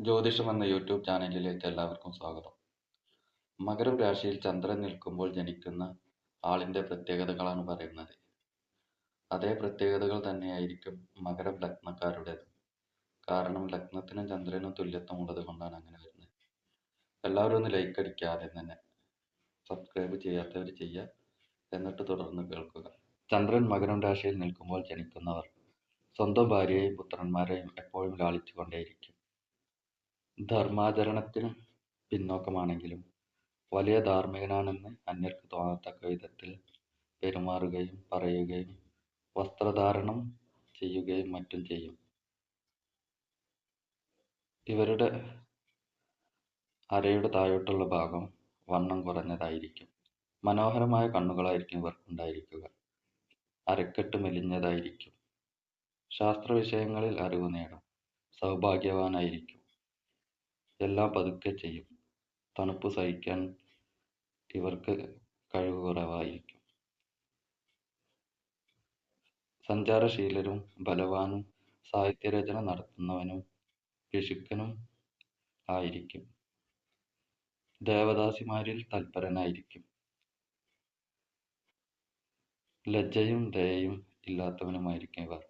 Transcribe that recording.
ജ്യോതിഷം എന്ന യൂട്യൂബ് ചാനലിലേക്ക് എല്ലാവർക്കും സ്വാഗതം. മകരം രാശിയിൽ ചന്ദ്രൻ നിൽക്കുമ്പോൾ ജനിക്കുന്ന ആളിന്റെ പ്രത്യേകതകളാണ് പറയുന്നത്. അതേ പ്രത്യേകതകൾ തന്നെയായിരിക്കും മകരം ലഗ്നക്കാരുടേത്. കാരണം ലഗ്നത്തിനും ചന്ദ്രനും തുല്യത്വം ഉള്ളത് കൊണ്ടാണ് അങ്ങനെ വരുന്നത്. എല്ലാവരും ഒന്ന് ലൈക്ക് അടിക്കുക ആദ്യം തന്നെ സബ്സ്ക്രൈബ് ചെയ്യാത്തവർ ചെയ്യുക. എന്നിട്ട് തുടർന്ന് കേൾക്കുക. ചന്ദ്രൻ മകരം രാശിയിൽ നിൽക്കുമ്പോൾ ജനിക്കുന്നവർ സ്വന്തം ഭാര്യയെയും പുത്രന്മാരെയും എപ്പോഴും ലാളിച്ചു കൊണ്ടേയിരിക്കും ധർമാചരണത്തിന് പിന്നോക്കമാണെങ്കിലും വലിയ ധാർമ്മികനാണെന്ന് അന്യർക്ക് തോന്നത്തക്ക വിധത്തിൽ പെരുമാറുകയും പറയുകയും വസ്ത്രധാരണം ചെയ്യുകയും മറ്റും ചെയ്യും. ഇവരുടെ അരയുടെ താഴോട്ടുള്ള ഭാഗം വണ്ണം കുറഞ്ഞതായിരിക്കും. മനോഹരമായ കണ്ണുകളായിരിക്കും ഇവർക്കുണ്ടായിരിക്കുക അരക്കെട്ട് മെലിഞ്ഞതായിരിക്കും. ശാസ്ത്ര വിഷയങ്ങളിൽ അറിവ് നേടും. സൗഭാഗ്യവാനായിരിക്കും. എല്ലാം പതുക്കെ ചെയ്യും. തണുപ്പ് സഹിക്കാൻ ഇവർക്ക് കഴിവ് കുറവായിരിക്കും. സഞ്ചാരശീലരും ബലവാനും സാഹിത്യരചന നടത്തുന്നവനും പിശുക്കനും ആയിരിക്കും. ദേവദാസിമാരിൽ തൽപരനായിരിക്കും. ലജ്ജയും ദയയും ഇല്ലാത്തവനുമായിരിക്കും ഇവർ.